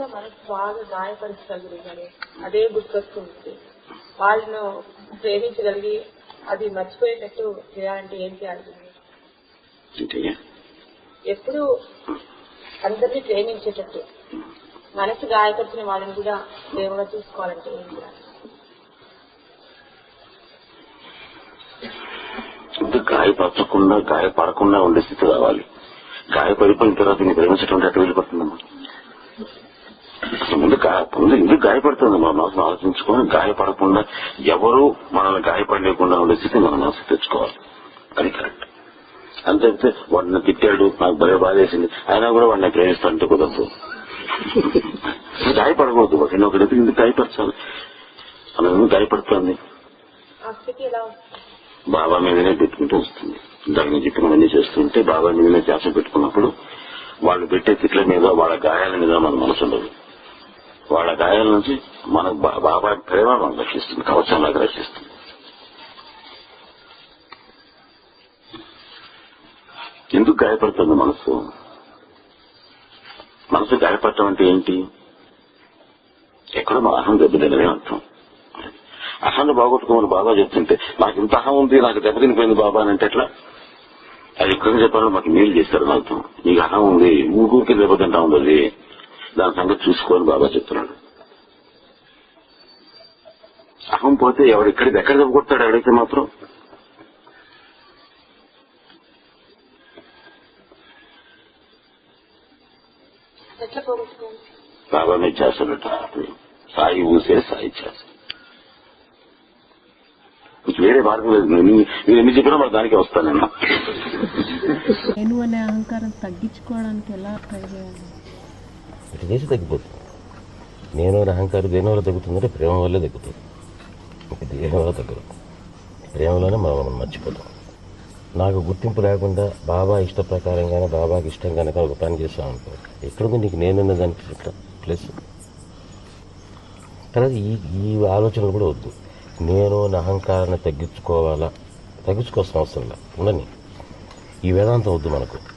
ఎవరికైనా మనసు బాగా గాయపరచగలిగారు అదే గుర్తొస్తుంది వాళ్ళను ప్రేమించగలిగి అది మర్చిపోయేటట్టు చేయాలంటే ఏం చేయాలి? ఎప్పుడు అందరినీ ప్రేమించేటట్టు మనసు గాయపరిచిన వాళ్ళని కూడా దేవుగా చూసుకోవాలంటే ఏం చేయాలి? గాయపరచకుండా గాయపడకుండా ఉండే స్థితి రావాలి. గాయపడిపోయిన తర్వాత నీ ప్రేమించడం అటు వెళ్ళిపోతుందమ్మా. ముందు ముందు ఎందుకు గాయపడుతుంది మన మనసును ఆలోచించుకొని గాయపడకుండా ఎవరు మనల్ని గాయపడలేకుండా ఉండే స్థితి మన మనసు తెచ్చుకోవాలి. అది కరెక్ట్. అంతే వాడిని తిట్టాడు నాకు భలే బాధేసింది. అయినా కూడా వాడిని ప్రేమిస్తానంటే కుదరదు. గాయపడకూడదు వాడిని ఒకటి ఎందుకు గాయపరచాలి? మనం ఎందుకు గాయపడుతుంది? బాబా మీదనే పెట్టుకుంటూ వస్తుంది. దాని నుంచి చెప్పినవన్నీ చేస్తుంటే బాబా మీదనే ధ్యాస పెట్టుకున్నప్పుడు వాళ్ళు పెట్టే తిట్ల మీద వాళ్ళ గాయాల మీద మన మనసు ఉండదు. వాళ్ళ గాయాల నుంచి మనకు బా- బాబా ప్రేమ మనం రక్షిస్తుంది. కవచంలాగా రక్షిస్తుంది. ఎందుకు గాయపడుతుంది మనసు? మనసు గాయపడటం అంటే ఏంటి? ఎక్కడో మా అహం దెబ్బతినమే అర్థం. అహాన్ని బాగొట్టుకోమని బాబా చెప్తుంటే నాకు ఇంత అహం ఉంది నాకు దెబ్బతినిపోయింది బాబా అని అంటే ఎట్లా? అది ఎక్కడ చెప్పాలో మాకు మేలు చేస్తారు అర్థం. నీకు అహం ఉంది ఊరికి దెబ్బతింటా ఉంది అది. దాని సంగతి చూసుకోని బాబా చెప్తున్నాడు. అహం పోతే ఎవరు ఇక్కడికి ఎక్కడ దెబ్బ కొడతాడు ఎవడైతే మాత్రం? బాబా మీద చేస్తున్నట్టు సాయి ఊసే సాయి చేస్తాడు మీకు వేరే మార్గం లేదు. నేను మీరు ఎన్ని చెప్పినా మరి దానికే వస్తాను నేను. నేను అనే అహంకారం తగ్గించుకోవడానికి ఎలా ట్రై చేయాలి? ఇటు చేసి తగ్గిపోతుంది. నేను అహంకారం దేని వల్ల తగ్గుతుందంటే ప్రేమ వల్లే తగ్గుతుంది. ఇంకా దేని వల్ల తగ్గదు. ప్రేమలోనే మనం మనం మర్చిపోతాం. నాకు గుర్తింపు లేకుండా బాబా ఇష్ట ప్రకారంగానే బాబాకి ఇష్టం కనుక ఒక పని చేసాం అనుకో ఎక్కడుంది నీకు నేనున్న దానికి ప్లస్ తర్వాత ఈ ఈ ఆలోచనలు కూడా వద్దు. నేను నా అహంకారాన్ని తగ్గించుకోవాలా? తగ్గించుకోవాల్సిన అవసరం లేదు. ఉండని. ఈ వేదాంతం వద్దు మనకు.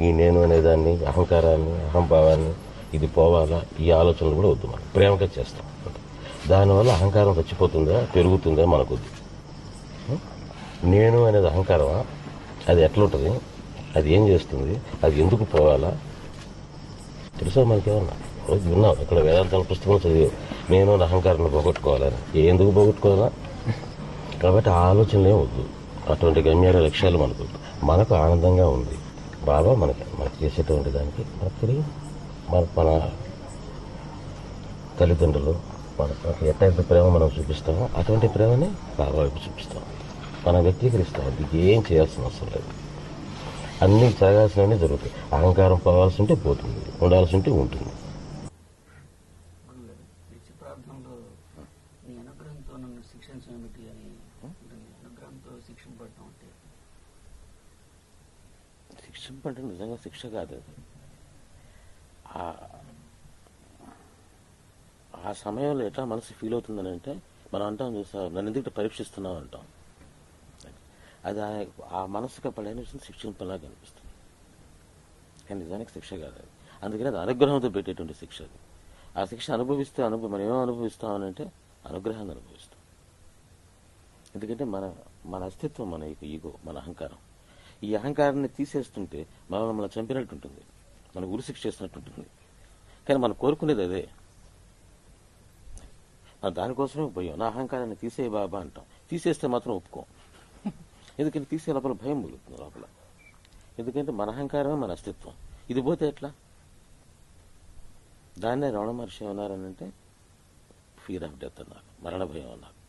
ఈ నేను అనేదాన్ని అహంకారాన్ని అహంభావాన్ని ఇది పోవాలా? ఈ ఆలోచనలు కూడా వద్దు మనం. ప్రేమగా చేస్తాం. దానివల్ల అహంకారం చచ్చిపోతుందా పెరుగుతుందా మనకు నేను అనేది అహంకారమా? అది ఎట్లుంటుంది అది ఏం చేస్తుంది? అది ఎందుకు పోవాలా? తెలుసా మనకేమన్నా రోజు విన్నాం ఇక్కడ వేదాంతాల పుస్తకం చదివా నేను అహంకారాన్ని పోగొట్టుకోవాలని. ఎందుకు పోగొట్టుకోవాలా? కాబట్టి ఆ ఆలోచనలే వద్దు. అటువంటి గమ్యాల లక్ష్యాలు మనకు మనకు ఆనందంగా ఉంది. బాబా మనకి మనకి చేసేటువంటి దానికి. మనకు తిరిగి మన మన తల్లిదండ్రులు మన మనకి ఎట్టయితే ప్రేమ మనం చూపిస్తామో అటువంటి ప్రేమని బాబా వైపు చూపిస్తాం. మనం వ్యక్తీకరిస్తాం. దీనికి ఏం చేయాల్సిన అవసరం లేదు. అన్నీ జరగాల్సినవన్నీ జరుగుతాయి. అహంకారం పోవాల్సి ఉంటే పోతుంది. ఉండాల్సి ఉంటే ఉంటుంది. నిత్య ప్రార్థనలో నీ అనుగ్రహంతో నన్ను శిక్షించమేమిటి అని ఉంటుంది అనుగ్రహంతో శిక్షణ పడటం అంటే? శిక్ష నిజంగా శిక్ష కాదు. అది ఆ- సమయంలో ఎట్లా మనసు ఫీల్ అవుతుందని అంటే మనం అంటాం చూసా నన్ను ఎందుకు పరీక్షిస్తున్నాం అంటాం. అది ఆ- ఆ మనసుకు అప్పుడు అనిపిస్తుంది శిక్షింపలా కనిపిస్తుంది కానీ నిజానికి శిక్ష కాదు అది. అందుకని అది అనుగ్రహంతో పెట్టేటువంటి శిక్ష అది. ఆ శిక్ష అనుభవిస్తే అనుభవం మనం ఏమో అనుభవిస్తామని అంటే అనుగ్రహాన్ని అనుభవిస్తాం. ఎందుకంటే మన మన అస్తిత్వం మన ఈగో మన అహంకారం. ఈ అహంకారాన్ని తీసేస్తుంటే మనల్ని మనం చంపినట్టు ఉంటుంది. మనం ఉరిశిక్ష చేసినట్టు ఉంటుంది. కానీ మనం కోరుకునేది అదే. మనం దానికోసమే భయం. నా అహంకారాన్ని తీసేయి బాబా అంటాం. తీసేస్తే మాత్రం ఒప్పుకోం. ఎందుకంటే తీసే లోపల భయం మిగులుతుంది లోపల. ఎందుకంటే మన అహంకారమే మన అస్తిత్వం. ఇది పోతే ఎట్లా? దాన్నే రమణ మహర్షి ఏమన్నారని అంటే ఫీర్ ఆఫ్ డెత్ అన్నారు. మరణ భయం అన్నారు.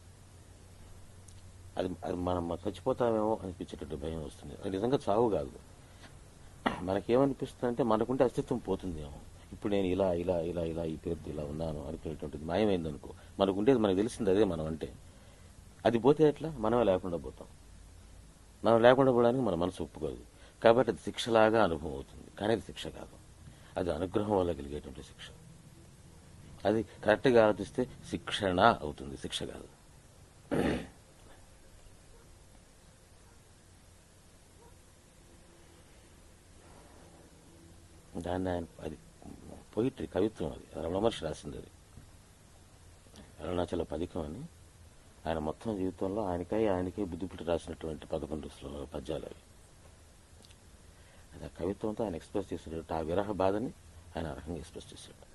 అది అది మనం చచ్చిపోతామేమో అనిపించేటట్టు భయం వస్తుంది. అది నిజంగా చావు కాదు. మనకేమనిపిస్తుంది అంటే మనకుంటే అస్తిత్వం పోతుందేమో. ఇప్పుడు నేను ఇలా ఇలా ఇలా ఇలా ఈ పేరుతో ఇలా ఉన్నాను అనుకునేటువంటిది మాయమైంది అనుకో మనకుండేది మనకు తెలిసింది అదే మనం అంటే. అది పోతే ఎట్లా? మనమే లేకుండా పోతాం. మనం లేకుండా పోవడానికి మన మనసు ఒప్పుకోదు. కాబట్టి అది శిక్షలాగా అనుభవం అవుతుంది. కానీ అది శిక్ష కాదు. అది అనుగ్రహం వల్ల కలిగేటువంటి శిక్ష. అది కరెక్ట్గా ఆలోచిస్తే శిక్షణ అవుతుంది. శిక్ష కాదు. దాన్ని ఆయన అది పొయిట్రీ కవిత్వం అది. రమణ మహర్షి రాసింది అది. అరుణాచల పథకం అని. ఆయన మొత్తం జీవితంలో ఆయనకై ఆయనకే బుద్ధిపెట్టి రాసినటువంటి పదకొండు పద్యాలు అవి. అది ఆ కవిత్వంతో ఆయన ఎక్స్ప్రెస్ చేసినటువంటి ఆ విరహ బాధని ఆయన అర్హంగా ఎక్స్ప్రెస్ చేశాడు.